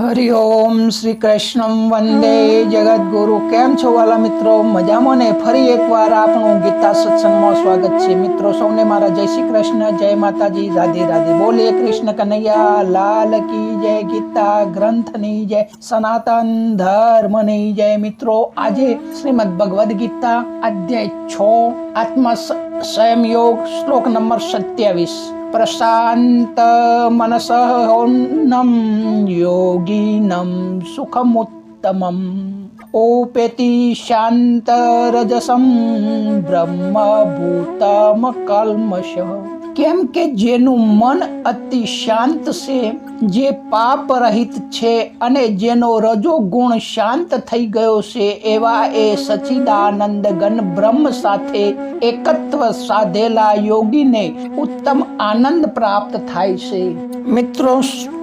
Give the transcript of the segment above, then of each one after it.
હરિ ઓમ શ્રી કૃષ્ણ વંદે જગદગુરુ. કેમ છો વાલા મિત્રો? મજામાં ને? ફરી એકવાર આપણું ગીતા સત્સંગમાં સ્વાગત છે. મિત્રો, સૌને મારા જય શ્રી કૃષ્ણ, જય માતાજી, રાધે રાધે. બોલીએ કૃષ્ણ કનૈયા, લાલ કી જય ગીતા, ગ્રંથની જય, સનાતન ધર્મની જય. મિત્રો, આજે શ્રીમદ ભગવદ્ ગીતા, અધ્યાય છ આત્મા સંયમ યોગ શ્લોક નંબર સત્યાવીસ. प्रशान्तमनसः योगिनं सुखमुत्तमम्। ओपेति शान्तरजसं ब्रह्मभूतमकल्मषः। કેમ કે જેનું મન અતિ શાંત છે, જે પાપ રહિત છે અને જેનો રજો ગુણ શાંત થઈ ગયો છે, એવા એ સચિદાનંદ ગણ બ્રહ્મ સાથે એકત્વ સાધેલા યોગીને ઉત્તમ આનંદ પ્રાપ્ત થાય છે. મિત્રો,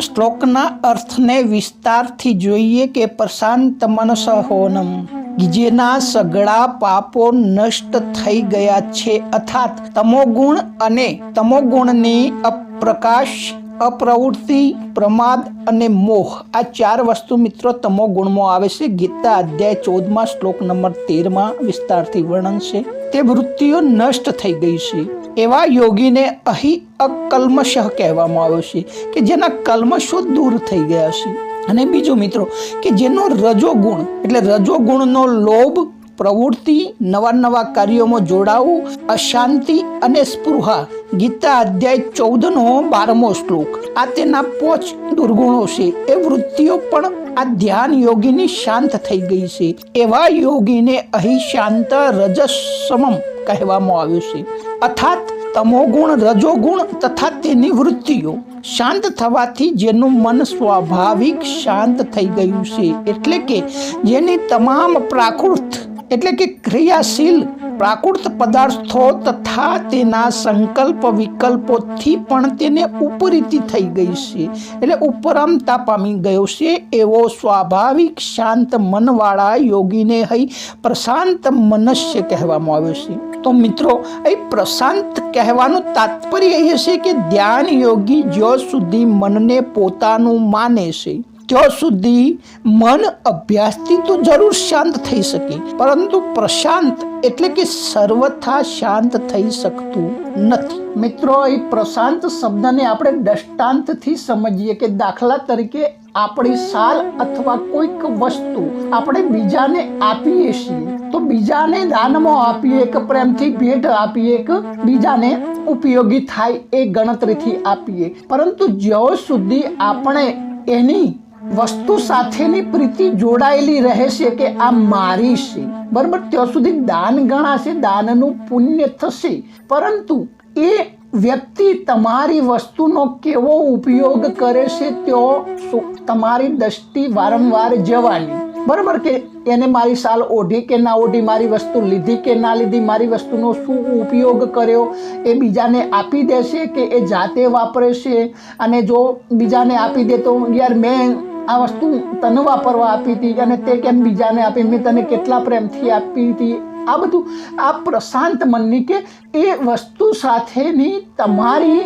શ્લોકના અર્થને વિસ્તારથી જોઈએ કે પ્રશાંત મનસ હોનમ. જેના સગળા પાપો નષ્ટ થઈ ગયા છે. અર્થાત, તમોગુણ અને તમોગુણની અપ્રકાશ, અપ્રવૃત્તિ, પ્રમાદ અને મોહ આ ચાર વસ્તુ મિત્રો તમો ગુણમાં આવે છે. ગીતા અધ્યાય ચૌદમાં શ્લોક નંબર તેરમાં વિસ્તારથી વર્ણન છે. તે વૃત્તિઓ નષ્ટ થઈ ગઈ છે. એવા યોગીને અહીં અકલ્મશ કહેવામાં આવ્યો છે કે જેના કલ્મશો દૂર થઈ ગયા છે. અને બીજું મિત્રો કે જેનો રજોગુણ, એટલે રજોગુણનો લોભ, પ્રવૃત્તિ, નવા નવા કાર્યોમાં જોડાવું, અશાંતિ અને સ્પૃહા. ગીતા અધ્યાય ચૌદનો બારમો શ્લોક. આ તેના પોચ દુર્ગુણો છે. એ વૃત્તિઓ પણ આ ધ્યાન યોગીની શાંત થઈ ગઈ છે. એવા યોગીને અહીં શાંત રજસમમ કહેવામાં આવ્યું છે. અર્થાત તમોગુણ, રજોગુણ તથા તેની વૃત્તિઓ. શાંત થવાથી જેનું મન સ્વાભાવિક શાંત થઈ ગયું છે. એટલે કે જેની તમામ પ્રાકૃત, એટલે કે ક્રિયાશીલ પ્રાકૃત પદાર્થો તથા તેના સંકલ્પ વિકલ્પોથી પણ તેને ઉપરીતિ થઈ ગઈ છે. એટલે ઉપરમતા પામી ગયો છે, એવો સ્વાભાવિક શાંત મનવાળા યોગીને હઈ પ્રશાંત મનુષ્ય કહેવામાં આવ્યો છે. તો મિત્રો અહીં પ્રશાંત કહેવાનું તાત્પર્ય એ છે કે ધ્યાન યોગી જ્યાં સુધી મનને પોતાનું માને છે. ત્યાં સુધી મન અભ્યાસથી તો જરૂર શાંત થઈ શકે. પરંતુ પ્રશાંત એટલે કે સર્વથા શાંત થઈ શકતું નથી. મિત્રો, એ પ્રશાંત શબ્દને આપણે દૃષ્ટાંતથી સમજીએ કે દાખલા તરીકે આપણી સાલ અથવા કોઈક વસ્તુ આપણે બીજાને આપીએ છીએ, તો બીજાને દાનમાં આપીએ કે પ્રેમથી ભેટ આપીએ કે બીજાને ઉપયોગી થાય એ ગણતરીથી આપીએ. પરંતુ જ્યાં સુધી આપણે એની વસ્તુ સાથેની પ્રીતિ જોડાયેલી રહેશે કે આ મારી છે. બરાબર? ત્યાં સુધી દાન ગણાશે, દાનનું પુણ્ય થશે. પરંતુ એ વ્યક્તિ તમારી વસ્તુનો કેવો ઉપયોગ કરે છે, તેઓ તમારી દ્રષ્ટિ વારંવાર જવાની. બરાબર કે એને મારી સાલ ઓઢી કે ના ઓઢી, મારી વસ્તુ લીધી કે ના લીધી, મારી વસ્તુનો શું ઉપયોગ કર્યો, એ બીજાને આપી દેશે કે એ જાતે વાપરે છે? અને જો બીજાને આપી દે તો યાર મેં આ વસ્તુ તને વાપરવા આપી હતી અને તે કેમ બીજાને આપી? મેં તને કેટલા પ્રેમથી આપી હતી? આ બધું, આ પ્રશાંત મનની કે એ વસ્તુ સાથેની તમારી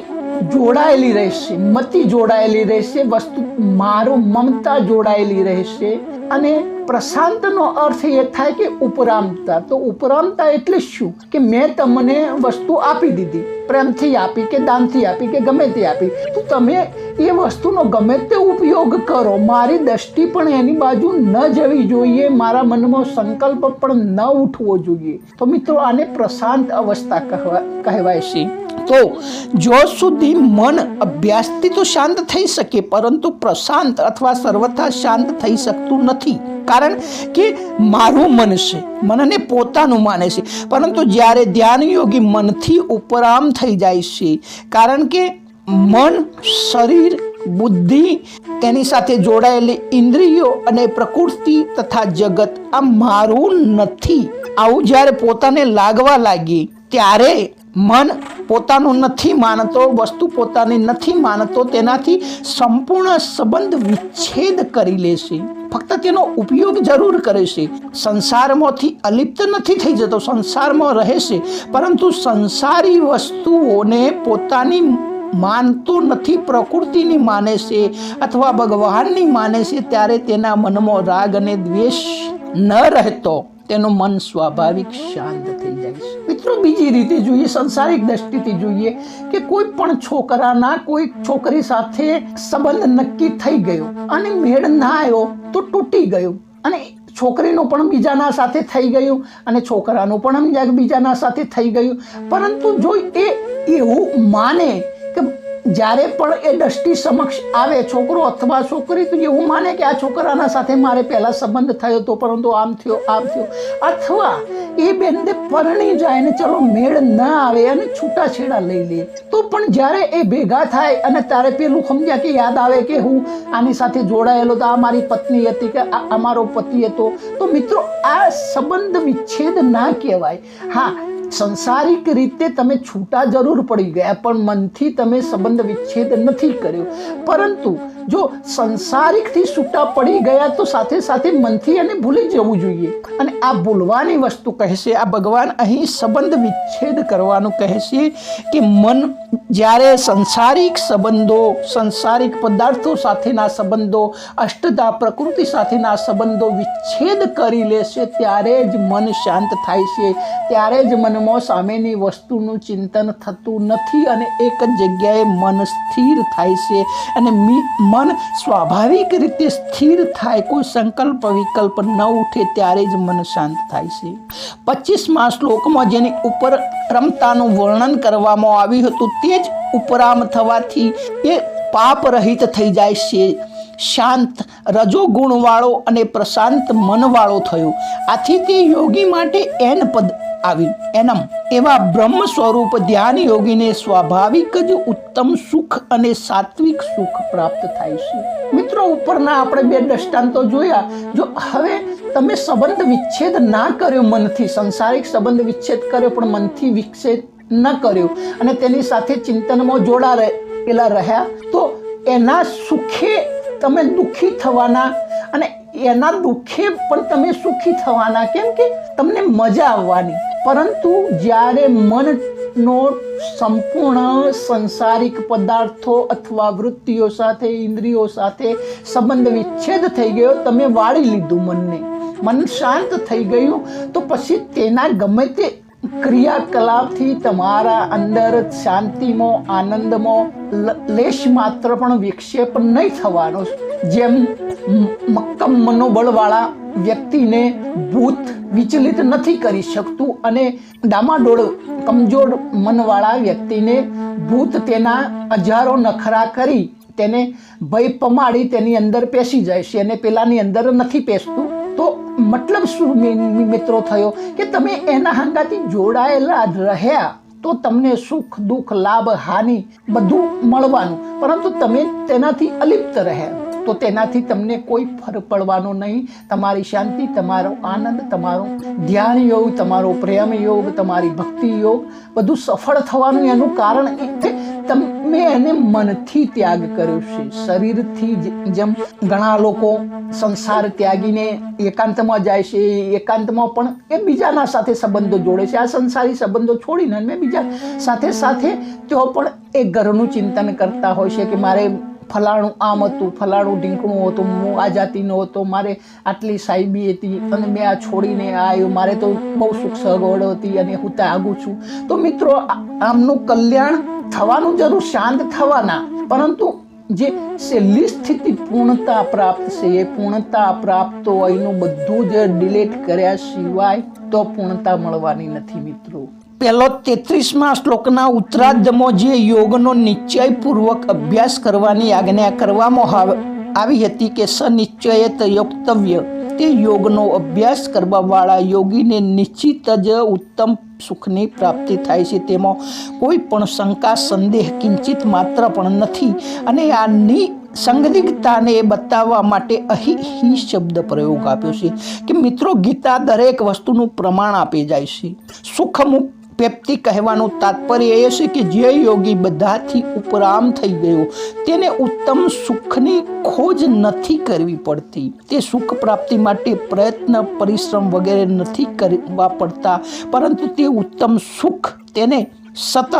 જોડાયેલી રહેશે, મતિ જોડાયેલી રહેશે, વસ્તુ, મારું મમતા જોડાયેલી રહેશે. અને પ્રશાંતનો અર્થ એ થાય કે ઉપરામતા. તો ઉપરામતા એટલે શું? કે મેં તમને વસ્તુ આપી દીધી. પ્રેમથી આપી કે દાનથી આપી કે ગમે તે આપી. તો તમે એ વસ્તુનો ગમે તે ઉપયોગ કરો. મારી દ્રષ્ટિ પણ એની બાજુ ન જવી જોઈએ. મારા મનમાં સંકલ્પ પણ ન ઉઠવો જોઈએ. તો મિત્રો આને પ્રશાંત અવસ્થા કહેવાય છે. તો જો સુધી મન અભ્યાસથી તો શાંત થઈ શકે, પરંતુ પ્રશાંત અથવા સર્વથા શાંત થઈ શકતું નથી. કારણ કે મારું મન છે, મનને પોતાનું માને છે. પરંતુ જ્યારે ધ્યાન યોગી મનથી ઉપરામ થઈ જાય છે, કારણ કે મન, શરીર, બુદ્ધિ તેની સાથે જોડાયેલી ઇન્દ્રિયો અને પ્રકૃતિ તથા જગત આ મારું નથી. આવું જ્યારે પોતાને લાગવા લાગી, ત્યારે મન પોતાનું નથી માનતો, વસ્તુ પોતાની નથી માનતો, તેનાથી સંપૂર્ણ સંબંધ વિચ્છેદ કરી લેશે ફક્ત તેનો ઉપયોગ જરૂર કરે છે. સંસારમાંથી અલિપ્ત નથી થઈ જતો, સંસારમાં રહે છે. પરંતુ સંસારી વસ્તુઓને પોતાની માનતો નથી, પ્રકૃતિની માને છે અથવા ભગવાનની માને છે, ત્યારે તેના મનમાં રાગ અને દ્વેષ ન રહેતો. તેનું મન સ્વાભાવિક શાંત થઈ જાય છે. મિત્રો, બીજી રીતે જોઈએ, સંસારિક દ્રષ્ટિથી જોઈએ કે કોઈ પણ છોકરાના કોઈ છોકરી સાથે સંબંધ નક્કી થઈ ગયો અને મેળ ના આવ્યો તો તૂટી ગયો અને છોકરીનું પણ બીજાના સાથે થઈ ગયું અને છોકરાનું પણ બીજાના સાથે થઈ ગયું. પરંતુ જો એ એવું માને જ્યારે પણ એ દ્રષ્ટિ સમક્ષ આવે છોકરો અથવા છોકરી, તો એવું માને કે આ છોકરાના સાથે મારે પહેલાં સંબંધ થયો હતો પરંતુ આમ થયો આમ થયો. અથવા એ બેનને પરણી જાય ને ચલો મેળ ના આવે અને છૂટાછેડા લઈ લે. તો પણ જ્યારે એ ભેગા થાય અને ત્યારે પેલું સમજ્યા કે યાદ આવે કે હું આની સાથે જોડાયેલો તો આ મારી પત્ની હતી કે આ અમારો પતિ હતો. તો મિત્રો, આ સંબંધ વિચ્છેદ ના કહેવાય. હા સંસારિક રીતે તમે છૂટા જરૂર પડી ગયા, પણ મનથી તમે સંબંધ વિચ્છેદ નથી કર્યો. પરંતુ જો સંસારિકથી છૂટા પડી ગયા તો સાથે સાથે મનથી એને ભૂલી જવું જોઈએ. અને આ ભૂલવાની વસ્તુ કહેશે, આ ભગવાન અહીં સંબંધ વિચ્છેદ કરવાનું કહેશે કે મન જ્યારે સંસારિક સંબંધો, સંસારિક પદાર્થો સાથેના સંબંધો, અષ્ટદા પ્રકૃતિ સાથેના સંબંધો વિચ્છેદ કરી લેશે, ત્યારે જ મન શાંત થાય છે. ત્યારે જ મનમાં સામેની વસ્તુનું ચિંતન થતું નથી અને એક જ જગ્યાએ મન સ્થિર થાય છે. અને મી- મન સ્વાભાવિક રીતે સ્થિર થાય, કોઈ સંકલ્પ વિકલ્પ ન ઉઠે ત્યારે જ મન શાંત થાય છે. પચીસમાં શ્લોકમાં જેની ઉપર રમતાનું વર્ણન કરવામાં આવ્યું હતું, તે જ ઉપરામ થવાથી એ પાપ રહિત થઈ જાય છે. શાંત, રજોગુણવાળો અને પ્રશાંત મનવાળો થયો. આથી તે યોગી માટે એન પદ આવ્યું. એનમ. એવા બ્રહ્મ સ્વરૂપ ધ્યાન યોગીને સ્વાભાવિક જ ઉત્તમ સુખ અને સાત્વિક સુખ પ્રાપ્ત થાય છે. મિત્રો, ઉપરના આપણે બે દ્રષ્ટાંતો જોયા. જો હવે તમે સંબંધ વિચ્છેદ ના કર્યો મનથી, સંસારિક સંબંધ વિચ્છેદ કર્યો, પણ મનથી વિચ્છેદ ન કર્યો અને તેની સાથે ચિંતનમાં જોડા રહેલા રહ્યા, તો એના સુખે તમે દુઃખી થવાના અને એના દુઃખે પણ તમે સુખી થવાના. કેમ કે તમને મજા આવવાની. પરંતુ જ્યારે મનનો સંપૂર્ણ સંસારિક પદાર્થો અથવા વૃત્તિઓ સાથે, ઇન્દ્રિયો સાથે સંબંધ વિચ્છેદ થઈ ગયો, તમે વાળી લીધું મનને. મન શાંત થઈ ગયું, તો પછી તેના ગમે તે ક્રિયાકલાપથી તમારા અંદર શાંતિમાં, આનંદમાં લેશ માત્ર પણ વિક્ષેપ નહીં થવાનો. જેમ મક્કમ મનોબળવાળા વ્યક્તિને ભૂત વિચલિત નથી કરી શકતું અને ડામાડોળ કમજોર મનવાળા વ્યક્તિને ભૂત તેના હજારો નખરા કરી તેને ભય પમાડી તેની અંદર પેસી જાય છે અને પેલાની અંદર નથી પેસતું, તો મતલબ શું મિત્રો થયો? કે તમે એના હંગાથી જોડાયેલા રહ્યા, તો તમને સુખ, દુઃખ, લાભ, હાનિ બધું મળવાનું. પરંતુ તમે તેનાથી અલિપ્ત રહ્યા. તો તેનાથી તમને કોઈ ફરક પડવાનો નહીં. તમારી શાંતિ, તમારો આનંદ, તમારો ધ્યાન યોગ, તમારો પ્રેમ યોગ, તમારી ભક્તિ યોગ બધું સફળ થવાનું એનું કારણ એ તમે એને મનથી ત્યાગ કર્યો છે. શરીરથી જેમ ઘણા લોકો સંસાર ત્યાગીને એકાંતમાં જાય છે, એકાંતમાં પણ એ બીજાના સાથે સંબંધો જોડે છે. આ સંસારી સંબંધો છોડીને મેં બીજા સાથે સાથે તેઓ પણ એ ઘરનું ચિંતન કરતા હોય છે કે મારે ફલાણું આમ હતું, ફલાણું ઢીંકણું હતું, હું આ જાતિનો હતો, મારે આટલી સાહેબી હતી અને મેં આ છોડીને આવ્યો. મારે તો બહુ સુખ સગવડ હતી અને હું ત્યાગું છું. તો મિત્રો આમનું કલ્યાણ થવાનું જરૂર, શાંત થવાના. પરંતુ જે છેલ્લી સ્થિતિ પૂર્ણતા પ્રાપ્ત છે, એ પૂર્ણતા પ્રાપ્ત હોય અહીંનું બધું જ ડિલેટ કર્યા સિવાય તો પૂર્ણતા મળવાની નથી મિત્રો. પહેલો તેત્રીસમાં શ્લોકના ઉત્તરાર્ધમાં જે યોગનો નિશ્ચયપૂર્વક અભ્યાસ કરવાની આજ્ઞા કરવામાં આવ- હતી કે સનિશ્ચયત યોક્તવ્ય. તે યોગનો અભ્યાસ કરવાવાળા યોગીને નિશ્ચિત જ ઉત્તમ સુખની પ્રાપ્તિ થાય છે. તેમાં કોઈ પણ શંકા, સંદેહ કિંચિત માત્ર પણ નથી અને આ આની સંદિગ્ધતાને બતાવવા માટે અહીં શબ્દ પ્રયોગ આપ્યો છે કે મિત્રો ગીતા દરેક વસ્તુનું પ્રમાણ આપી જાય છે. સુખ મુક્ત પેપ્તિ કહેવાનું તાત્પર્ય એ છે કે જે યોગી બધાથી ઉપરામ થઈ ગયો, તેને ઉત્તમ સુખની ખોજ નથી કરવી પડતી. તે સુખ પ્રાપ્તિ માટે પ્રયત્ન, પરિશ્રમ વગેરે નથી કરવા પડતા, પરંતુ તે ઉત્તમ સુખ તેને સતત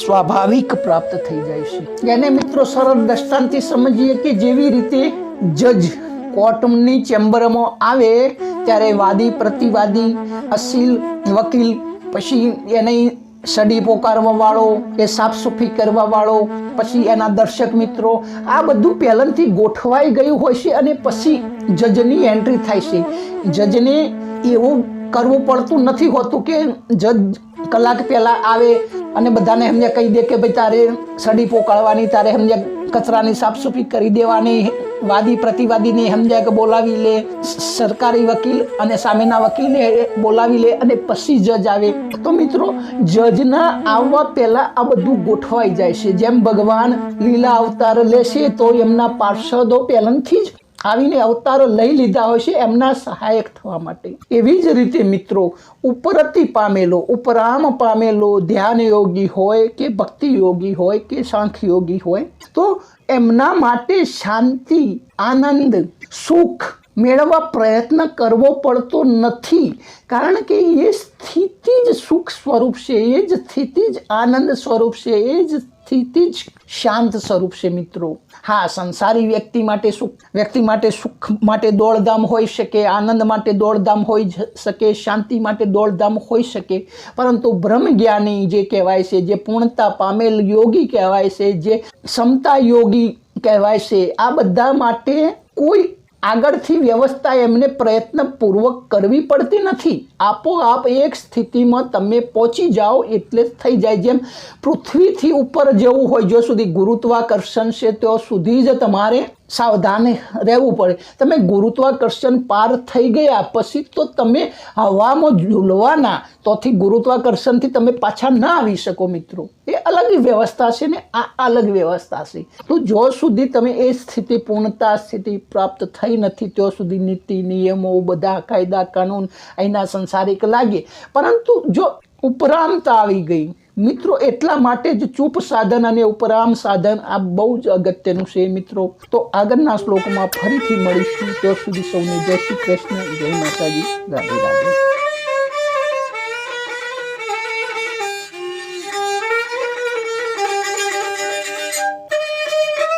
સ્વાભાવિક પ્રાપ્ત થઈ જાય છે. એને મિત્રો સરળ દ્રષ્ટાંતથી સમજીએ કે જેવી રીતે જજ કોર્ટની ચેમ્બરમાં આવે, ત્યારે વાદી, પ્રતિવાદી, અસીલ, વકીલ પછી એની સડી પોકારવા વાળો, એ સાફ સફાઈ કરવા વાળો, પછી એના દર્શક મિત્રો, આ બધું પહેલાંથી ગોઠવાઈ ગયું હોય છે અને પછી જજની એન્ટ્રી થાય છે. જજને એવું કરવું પડતું નથી હોતું કે જજ કલાક પહેલાં આવે અને બધાને એમને કહી દે કે ભાઈ તારે સડી પોકાળવાની, તારે એમને કચરાની સાફ સફાઈ કરી દેવાની વાદી પ્રતિવાદીને સમજાય કે બોલાવી લે, સરકારી વકીલ અને સામેના વકીલને બોલાવી લે અને પછી જજ આવે. તો મિત્રો, જજના આવવા પહેલાં આ બધું ગોઠવાઈ જાય છે. જેમ ભગવાન લીલા અવતાર લેશે, તો એમના પાર્ષદો પહેલાંથી જ આવીને અવતારો લઈ લીધા હોય છે એમના સહાયક થવા માટે. એવી જ રીતે મિત્રો ઉપરતી પામેલો, ઉપરામ પામેલો ધ્યાન યોગી હોય કે ભક્તિ યોગી હોય કે સાંખ યોગી હોય, તો એમના માટે શાંતિ, આનંદ, સુખ મેળવવા પ્રયત્ન કરવો પડતો નથી. કારણ કે એ સ્થિતિ જ સુખ સ્વરૂપ છે, એ જ સ્થિતિ જ આનંદ સ્વરૂપ છે, એ જ સ્થિતિ જ શાંત સ્વરૂપ છે મિત્રો. હા, સંસારી વ્યક્તિ માટે સુખ, વ્યક્તિ માટે સુખ માટે દોડધામ હોઈ શકે, આનંદ માટે દોડધામ હોઈ શકે, શાંતિ માટે દોડધામ હોઈ શકે. પરંતુ બ્રહ્મ જ્ઞાની જે કહેવાય છે, જે પૂર્ણતા પામેલ યોગી કહેવાય છે, જે ક્ષમતા યોગી કહેવાય છે, આ બધા માટે કોઈ આગળથી વ્યવસ્થા એમને પ્રયત્નપૂર્વક કરવી પડતી નથી. આપોઆપ એક સ્થિતિમાં તમે પહોંચી જાઓ એટલે જ થઈ જાય. જેમ પૃથ્વીથી ઉપર જવું હોય જો સુધી ગુરુત્વાકર્ષણ છે, ત્યાં સુધી જ તમારે સાવધાન રહેવું પડે. તમે ગુરુત્વાકર્ષણ પાર થઈ ગયા પછી તો તમે હવામાં ઝૂલવાના. તોથી ગુરુત્વાકર્ષણથી તમે પાછા ના આવી શકો મિત્રો. એ અલગ વ્યવસ્થા છે ને, આ અલગ વ્યવસ્થા છે. તો જો સુધી તમે એ સ્થિતિ, પૂર્ણતા સ્થિતિ પ્રાપ્ત થઈ નથી, ત્યાં સુધી નીતિ, નિયમો, બધા કાયદા, કાનૂન અહીંના સંસારિક લાગે. પરંતુ જો ઉપરાંત આવી ગઈ મિત્રો, એટલા માટે જ ચૂપ સાધન અને ઉપરામ સાધન આ બહુ જ અગત્યનું છે, મિત્રો. તો આગળના શ્લોકમાં ફરીથી મળીશું. ત્યાં સુધી સૌને જય શ્રી કૃષ્ણ, જય માતાજી. રાધે રાધે.